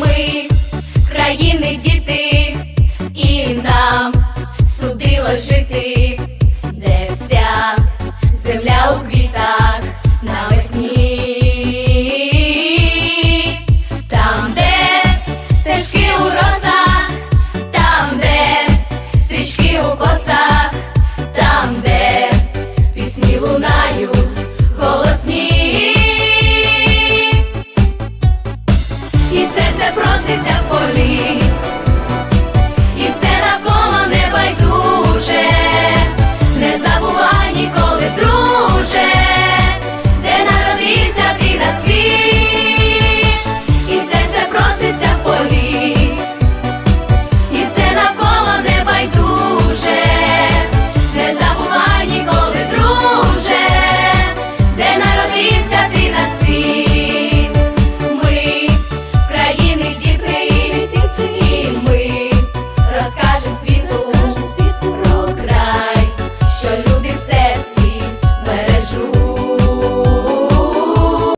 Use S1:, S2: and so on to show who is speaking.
S1: ми, країни діти, і нам судило жити, де вся земля у квітах навесні, там, де стежки у росах, там, де стрічки у косах, там, де пісні лунають голосні. і серце проситься в полі.